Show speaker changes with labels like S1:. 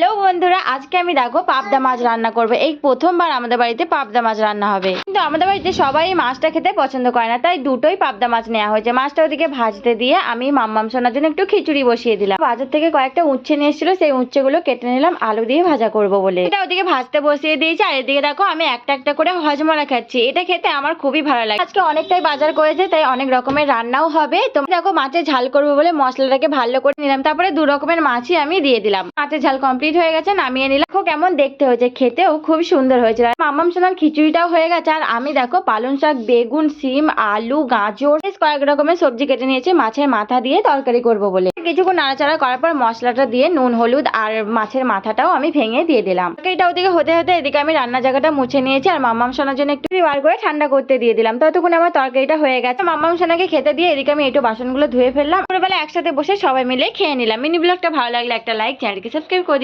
S1: Hello বন্ধুরা, আজকে আমি দেখো পাবদা মাছ রান্না করব। এই প্রথমবার আমাদের বাড়িতে পাবদা মাছ রান্না হবে। কিন্তু আমাদের বাড়িতে সবাই মাছটা খেতে পছন্দ করে না, তাই দুটোই পাবদা মাছ নেওয়া হয়েছে। মাছটা ওদিকে ভাজতে দিয়ে আমি মাম্মাম সোনার জন্য একটু খিচুড়ি বসিয়ে দিলাম। বাজার থেকে কয়েকটা উচ্ছে নিয়ে এসেছিল, সেই উচ্ছেগুলো কেটে নিলাম, আলু দিয়ে ভাজা করব বলে। এটা ওদিকে ভাজতে বসিয়ে দিয়েছি, আর এদিকে দেখো আমি একটা একটা করে হজমলা খাচ্ছি। এটা খেতে আমার খুবই ভালো লাগে। আজকে অনেকটাই বাজার করেছে, তাই অনেক রকমের রান্নাও হবে। তো দেখো মাছের ঝাল করব বলে মশলাটাকে ভালো করে নিলাম, তারপরে দু রকমের মাছই আমি দিয়ে দিলাম। মাছের ঝাল কমপ্লিট হয়ে গেছে, নামিয়ে নিলাম। দেখো কেমন দেখতে হয়েছে, খেতেও খুব সুন্দর হয়েছিল আর মাম্মাম সোনার খিচুড়িটাও হয়ে গেছে, আর আমি দেখো পালং শাক, বেগুন, সিম, আলু, গাজর, বেশ কয়েক রকমের সবজি কেটে নিয়েছি, মাছের মাথা দিয়ে তরকারি করব বলে। কিছুক্ষণ নাড়াচাড়া করার পর মশলাটা দিয়ে নুন, হলুদ আর মাছের মাথাটাও আমি ভেঙে দিয়ে দিলাম। এটা ওদিকে হতে হতে এদিকে আমি রান্না জায়গাটা মুছে নিয়েছি, আর মাম্মাম সোনার জন্য একটু বার করে ঠান্ডা করতে দিয়ে দিলাম। ততক্ষণ আমার তরকারিটা হয়ে গেছে। মাম্মাম সোনাকে খেতে দিয়ে এদিকে আমি একটু বাসনগুলো ধুয়ে ফেললাম। দুপুরবেলা একসাথে বসে সবাই মিলে খেয়ে নিলাম। মিনি ব্লগটা ভালো লাগলে একটা লাইক চ্যানেলকে সাবস্ক্রাইব করে